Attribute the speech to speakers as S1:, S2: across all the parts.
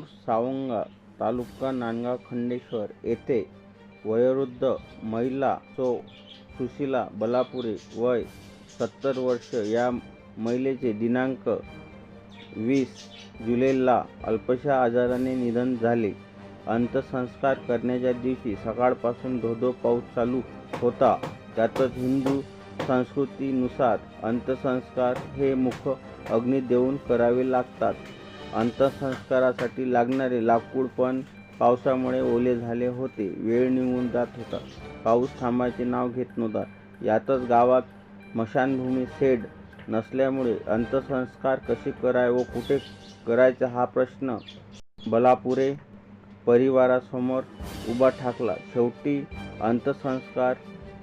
S1: शिरपूर सावंगा तालुका नांदगाव खंडेश्वर येथे वयोवृद्ध महिला सो सुशीला बलापुरे वय सत्तर वर्ष या महिलेचे दिनांक वीस जुलैला अल्पशा आजाराने निधन झाले. अंत्यसंस्कार करण्याच्या दिवशी सकाळपासून धोधो पाऊस चालू होता. त्यातच हिंदू संस्कृतीनुसार अंत्यसंस्कार हे मुख अग्नी देऊन करावे लागतात. अंत्यसंस्कारासाठी लागणारे लाकूड पण पावसामुळे ओले झाले होते. वेळ निघून जात होता. पाऊस थांबायचे नाव घेत नव्हता. यातच गावात मशानभूमी सेड नसल्यामुळे अंत्यसंस्कार कसे कराय व कुठे करायचा हा प्रश्न बलापुरे परिवारासमोर उभा ठाकला. शेवटी अंत्यसंस्कार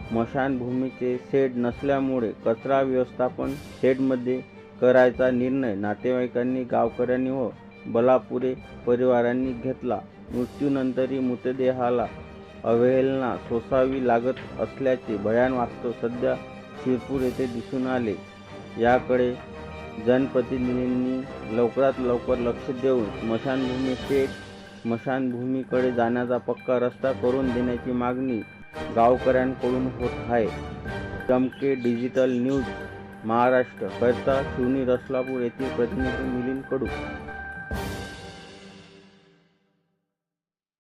S1: स्मशानभूमीचे शेड नसल्यामुळे कचरा व्यवस्थापन शेडमध्ये करायचा निर्णय नातेवाईकांनी गावकऱ्यांनी व बलापुरे परिवारांनी घेतला. मृत्यूनंतरही मृतदेहाला अवहेलना सोसावी लागत असल्याचे भयान वास्तव सध्या शिरपूर येथे दिसून आले. याकडे जनप्रतिनिधींनी लवकरात लवकर लक्ष देऊन स्मशानभूमी थेट स्मशानभूमीकडे जाण्याचा पक्का रस्ता करून देण्याची मागणी गावकऱ्यांकडून होत आहे. चमके डिजिटल न्यूज महाराष्ट्र करता शिवनी रसलापूर येथील प्रतिनिधी मिलिंद कडू